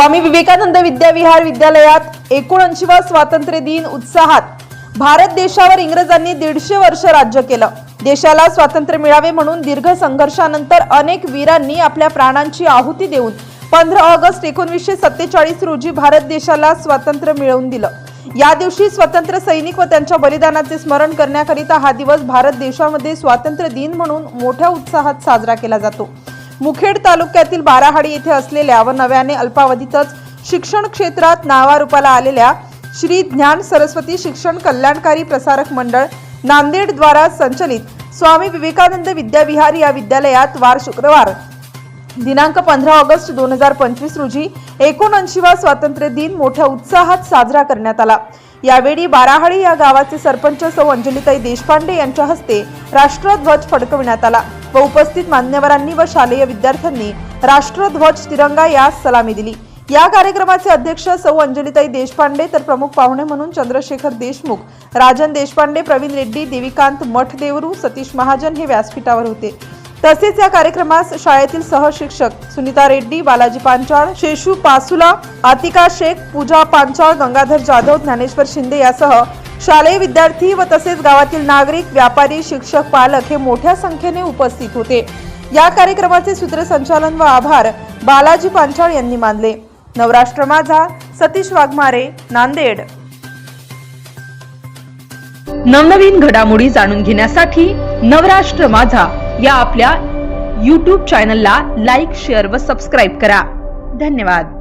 स्वामी विवेकानंद विद्याविहार विद्यालयात एकोणऐंशीवा स्वातंत्र्य दिन उत्साहात भारत देशावर इंग्रजांनी दीडशे वर्ष राज्य केलं. देशाला स्वातंत्र्य मिळावे म्हणून दीर्घ संघर्षानंतर अनेक वीरांनी आपल्या प्राणांची आहुती देऊन पंधरा ऑगस्ट एकोणीसशे सत्तेचाळीस रोजी भारत देशाला स्वातंत्र्य मिळवून दिलं. या दिवशी स्वतंत्र सैनिक व त्यांच्या बलिदानाचे स्मरण करण्याकरिता हा दिवस भारत देशामध्ये स्वातंत्र्य दिन म्हणून मोठ्या उत्साहात साजरा केला जातो. मुखेड तालुक्यातील बाराहाडी येथे असलेल्या व नव्याने अल्पावधीतच शिक्षण क्षेत्रात नावारूपाला आलेल्या श्री ज्ञान सरस्वती शिक्षण कल्याणकारी प्रसारक मंडळ नांदेडद्वारा संचलित स्वामी विवेकानंद विद्याविहार या विद्यालयात वार शुक्रवार दिनांक पंधरा ऑगस्ट दोन हजार पंचवीस रोजी एकोणऐंशीवा स्वातंत्र्य दिन मोठ्या उत्साहात साजरा करण्यात आला. यावेळी बाराहाळी या गावाचे सरपंच सौ. अंजलिताई देशपांडे यांच्या हस्ते राष्ट्रध्वज फडकविण्यात आला. व उपस्थित मान्यवरांनी व शालेय विद्यार्थ्यांनी राष्ट्रध्वज तिरंगा यास सलामी दिली. या कार्यक्रमाचे अध्यक्ष सौ अंजलीताई देशपांडे तर प्रमुख पाहुणे म्हणून चंद्रशेखर देशमुख राजन देशपांडे प्रवीण रेड्डी देविकांत मठदेवरू सतीश महाजन हे व्यासपीठावर होते. तसेच या कार्यक्रमास शाळेतील सहशिक्षक सुनीता रेड्डी बालाजी पांचाळ शेषू पासुला आतिका शेख पूजा पांचाळ गंगाधर जाधव ज्ञानेश्वर शिंदे यासह शालेय विद्यार्थी व तसेच गावातील नागरिक व्यापारी शिक्षक पालक हे मोठ्या संख्येने उपस्थित होते. या कार्यक्रमाचे सूत्रसंचालन व आभार बालाजी पांचाळ यांनी मानले. नवराष्ट्र माझा सतीश वाघमारे नांदेड. नवनवीन घडामोडी जाणून घेण्यासाठी नवराष्ट्र माझा या आपल्या यूट्यूब चॅनलला लाईक शेअर व सबस्क्राईब करा. धन्यवाद.